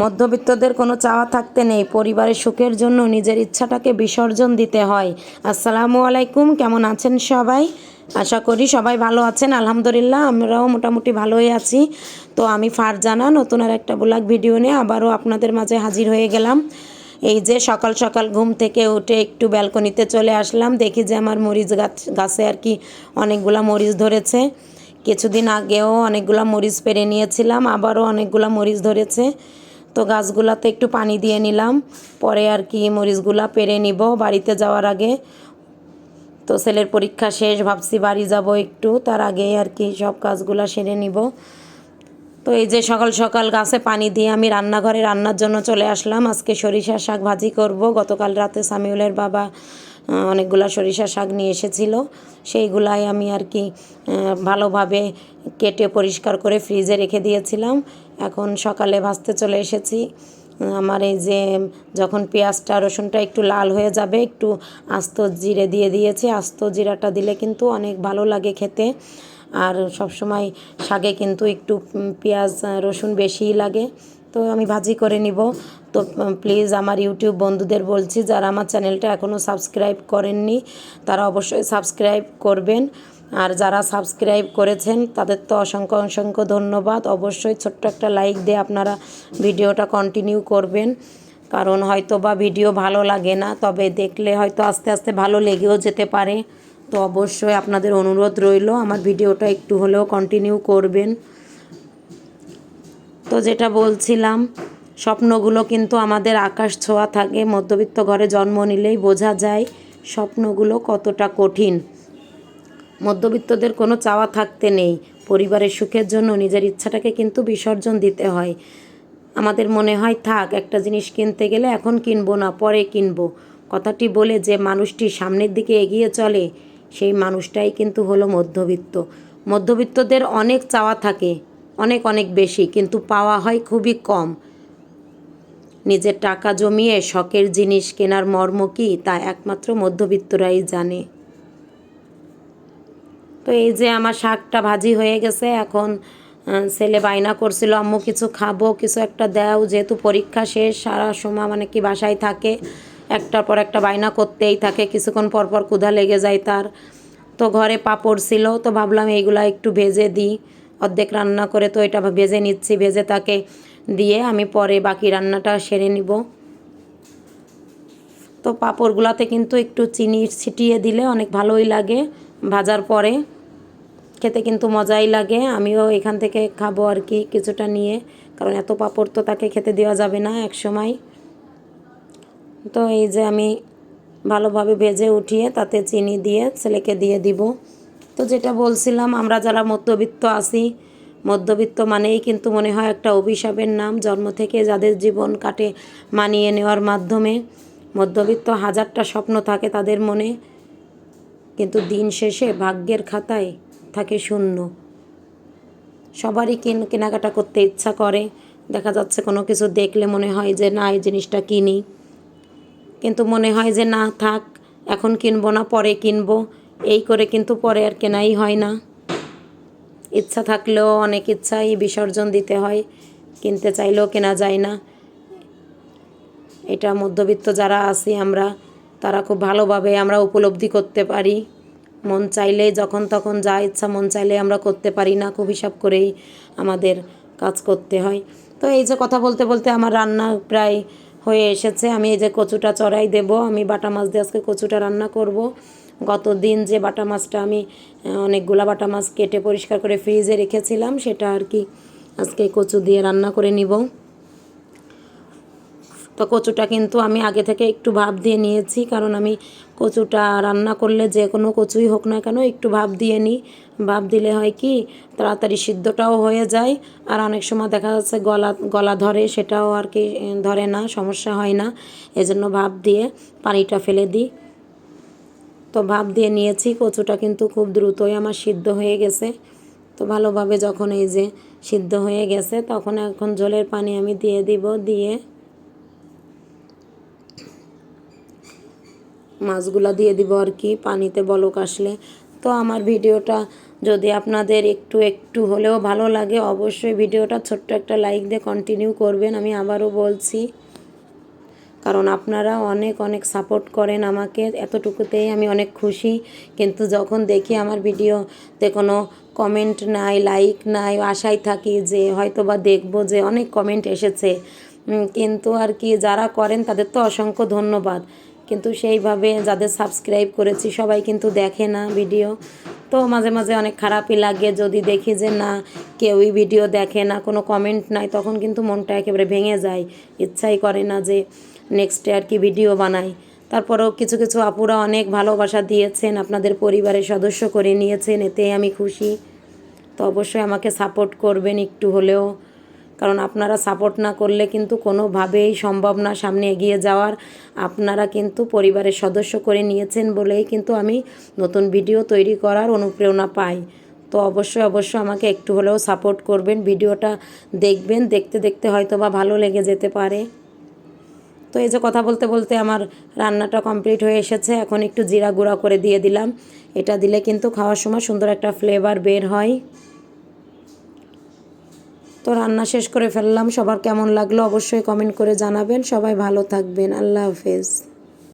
মধ্যবিত্তদের কোনো চাওয়া থাকতে নেই। পরিবারের সুখের জন্য নিজের ইচ্ছাটাকে বিসর্জন দিতে হয়। আসসালামু আলাইকুম, কেমন আছেন সবাই? আশা করি সবাই ভালো আছেন। আলহামদুলিল্লাহ, আমরাও মোটামুটি ভালোই আছি। তো আমি ফারজানা, নতুন আর একটা ব্লগ ভিডিও নিয়ে আবারও আপনাদের মাঝে হাজির হয়ে গেলাম। এই যে সকাল সকাল ঘুম থেকে উঠে একটু ব্যালকনিতে চলে আসলাম। দেখি যে আমার মরিচ গাছ, গাছে আর কি অনেকগুলা মরিচ ধরেছে। কিছুদিন আগেও অনেকগুলা মরিচ পেরে নিয়েছিলাম, আবারও অনেকগুলা মরিচ ধরেছে। তো গাছগুলাতে একটু পানি দিয়ে নিলাম। পরে আর কি মরিচগুলা পেরে নিব বাড়িতে যাওয়ার আগে। তো ছেলের পরীক্ষা শেষ, ভাবছি বাড়ি যাব একটু। তার আগেই আর কি সব কাজগুলা সেরে নিব। তো এই যে সকাল সকাল গাছে পানি দিয়ে আমি রান্নাঘরে রান্নার জন্য চলে আসলাম। আজকে সরিষা শাক ভাজি করব। গতকাল রাতে সামিউলের বাবা অনেকগুলা সরিষা শাক নিয়ে এসেছিল। সেইগুলাই আমি আর কি ভালোভাবে কেটে পরিষ্কার করে ফ্রিজে রেখে দিয়েছিলাম। এখন সকালে ভাজতে চলে এসেছি। আমার এই যে যখন পেঁয়াজটা, রসুনটা একটু লাল হয়ে যাবে, একটু আস্ত জিরে দিয়ে দিয়েছি। আস্ত জিরাটা দিলে কিন্তু অনেক ভালো লাগে খেতে। আর সবসময় শাকে কিন্তু একটু পেঁয়াজ, রসুন বেশিই লাগে। তো আমি ভাজি করে নিব। তো প্লিজ আমার ইউটিউব বন্ধুদের বলছি, যারা আমার চ্যানেলটা এখনও সাবস্ক্রাইব করেননি, তারা অবশ্যই সাবস্ক্রাইব করবেন। আর যারা সাবস্ক্রাইব করেছেন, তাদের তো অসংখ্য অসংখ্য ধন্যবাদ। অবশ্যই ছোট্ট একটা লাইক দিয়ে আপনারা ভিডিওটা কন্টিনিউ করবেন। কারণ হয়তো বা ভিডিও ভালো লাগে না, তবে দেখলে হয়তো আস্তে আস্তে ভালো লেগেও যেতে পারে। তো অবশ্যই আপনাদের অনুরোধ রইল, আমার ভিডিওটা একটু হলেও কন্টিনিউ করবেন। তো যেটা বলছিলাম, স্বপ্নগুলো কিন্তু আমাদের আকাশ ছোঁয়া থাকে, মধ্যবিত্ত ঘরে জন্ম নিলেই বোঝা যায়, স্বপ্নগুলো কতটা কঠিন। মধ্যবিত্তদের কোনো চাওয়া থাকতে নেই। পরিবারের সুখের জন্য নিজের ইচ্ছাটাকে কিন্তু বিসর্জন দিতে হয়। আমাদের মনে হয়, থাক, একটা জিনিস কিনতে গেলে এখন কিনবো না, পরে কিনবো। কথাটি বলে যে মানুষটি সামনের দিকে এগিয়ে চলে, সেই মানুষটাই কিন্তু হলো মধ্যবিত্ত। মধ্যবিত্তদের অনেক চাওয়া থাকে, অনেক অনেক বেশি, কিন্তু পাওয়া হয় খুবই কম। নিজের টাকা জমিয়ে শখের জিনিস কেনার মর্ম কী, তা একমাত্র মধ্যবিত্তরাই জানে। তো এই যে আমার শাকটা ভাজি হয়ে গেছে, এখন ছেলে বায়না করছিল, আম্মু, কিছু খাব, কিছু একটা দাও, যেহেতু পরীক্ষা শেষ, সারা সময় মানে কি বাসায় থাকে, একটার পর একটা বায়না করতেই থাকে, কিছুক্ষণ পর পর ক্ষুধা লেগে যায় তার। তো ঘরে পাঁপড় ছিল, তো ভাবলাম এইগুলা একটু ভেজে দিই, অর্ধেক রান্না করে তো এটা ভেজে নিচ্ছি, ভেজে তাকে দিয়ে আমি পরে বাকি রান্নাটা সেরে নিব। তো পাঁপড়গুলাতে কিন্তু একটু চিনি ছিটিয়ে দিলে অনেক ভালোই লাগে ভাজার পরে। খেতে কিন্তু মজাই লাগে। আমিও এখান থেকে খাব আর কি কিছুটা নিয়ে। কারণ এত পাঁপড় তো তাকে খেতে দেওয়া যাবে না এক সময় তো এই যে আমি ভালোভাবে ভেজে উঠিয়ে তাতে চিনি দিয়ে ছেলেকে দিয়ে দিব। তো যেটা বলছিলাম, আমরা যারা মধ্যবিত্ত আছি, মধ্যবিত্ত মানেই কিন্তু মনে হয় একটা অভিশাপের নাম। জন্ম থেকে যাদের জীবন কাটে মানিয়ে নেওয়ার মাধ্যমে। মধ্যবিত্ত হাজারটা স্বপ্ন থাকে তাদের মনে। কিন্তু দিন শেষে ভাগ্যের খাতায় থাকে শূন্য। সবারই কেন, কেনাকাটা করতে ইচ্ছা করে। দেখা যাচ্ছে কোনো কিছু দেখলে মনে হয় যে, না, এই জিনিসটা কিনি। কিন্তু মনে হয় যে, না, থাক, এখন কিনবো না, পরে কিনবো। এই করে কিন্তু পরে আর কেনাই হয় না। ইচ্ছা থাকলেও অনেক ইচ্ছাই বিসর্জন দিতে হয়। কিনতে চাইলেও কেনা যায় না। এটা মধ্যবিত্ত যারা আছি আমরা, তারা খুব ভালোভাবে আমরা উপলব্ধি করতে পারি। মন চাইলে, যখন তখন যা ইচ্ছা মন চাইলে আমরা করতে পারি না, খুব হিসাব করেই আমাদের কাজ করতে হয়। তো এই যে কথা বলতে বলতে আমার রান্না প্রায় হয়ে এসেছে। আমি এই যে কচুটা চড়াই দেব, আমি বাটা মাছ দিয়ে আজকে কচুটা রান্না করব। গত দিন যে বাটা মাছটা আমি অনেকগুলা বাটা মাছ কেটে পরিষ্কার করে ফ্রিজে রেখেছিলাম, সেটা আর কি আজকে কচু দিয়ে রান্না করে নিব। তো কচুটা কিন্তু আমি আগে থেকে একটু ভাপ দিয়ে নিয়েছি, কারণ আমি কচুটা রান্না করলে যে কোনো কচুই হোক না কেন একটু ভাপ দিয়ে নিই। ভাপ দিলে হয় কি, তাড়াতাড়ি সিদ্ধটাও হয়ে যায়, আর অনেক সময় দেখা যাচ্ছে গলা গলা ধরে, সেটাও আর কি ধরে না, সমস্যা হয় না। এজন্য ভাপ দিয়ে পানিটা ফেলে দিই। তো ভাপ দিয়ে নিয়েছি, কচুটা কিন্তু খুব দ্রুতই আমার সিদ্ধ হয়ে গেছে। তো ভালোভাবে যখন এই যে সিদ্ধ হয়ে গেছে, তখন এখন জলের পানি আমি দিয়ে দিব, দিয়ে মাছগুলা দিয়ে দিব আর কি, পানিতে বলক আসলে। তো আমার ভিডিওটা যদি আপনাদের একটু একটু হলেও ভালো লাগে, অবশ্যই ভিডিওটা ছোট্ট একটা লাইক দিয়ে কন্টিনিউ করবেন, আমি আবারও বলছি। কারণ আপনারা অনেক অনেক সাপোর্ট করেন আমাকে, এতটুকুতেই আমি অনেক খুশি। কিন্তু যখন দেখি আমার ভিডিওতে কোনো কমেন্ট নাই লাইক নাই, আশায় থাকি যে হয়তো বা দেখব যে অনেক কমেন্ট এসেছে। কিন্তু আর কি যারা করেন তাদের তো অসংখ্য ধন্যবাদ। কিন্তু সেইভাবে যাদের সাবস্ক্রাইব করেছি, সবাই কিন্তু দেখে না ভিডিও তো মাঝে মাঝে অনেক খারাপই লাগে যদি দেখি যে না, কেউই ভিডিও দেখে না, কোনো কমেন্ট নাই, তখন কিন্তু মনটা একেবারে ভেঙে যায়। ইচ্ছাই করে না যে নেক্সটে আর কি ভিডিও বানাই। তারপরেও কিছু কিছু আপুরা অনেক ভালোবাসা দিয়েছেন, আপনাদের পরিবারের সদস্য করে নিয়েছেন, এতে আমি খুশি। তো অবশ্যই আমাকে সাপোর্ট করবেন একটু হলেও। কারণ আপনারা সাপোর্ট না করলে কিন্তু কোনোভাবেই সম্ভব না সামনে এগিয়ে যাওয়ার। আপনারা কিন্তু পরিবারের সদস্য করে নিয়েছেন বলেই কিন্তু আমি নতুন ভিডিও তৈরি করার অনুপ্রেরণা পাই। তো অবশ্যই অবশ্যই আমাকে একটু হলেও সাপোর্ট করবেন, ভিডিওটা দেখবেন, দেখতে দেখতে হয়তো বা ভালো লেগে যেতে পারে। তো এই যে কথা বলতে বলতে আমার রান্নাটা কমপ্লিট হয়ে এসেছে, এখন একটু জিরা গুঁড়া করে দিয়ে দিলাম। এটা দিলে কিন্তু খাওয়ার সময় সুন্দর একটা ফ্লেভার বের হয়। তো রান্না শেষ করে ফেললাম। সবার কেমন লাগল অবশ্যই কমেন্ট করে জানাবেন। সবাই ভালো থাকবেন। আল্লাহ হাফেজ।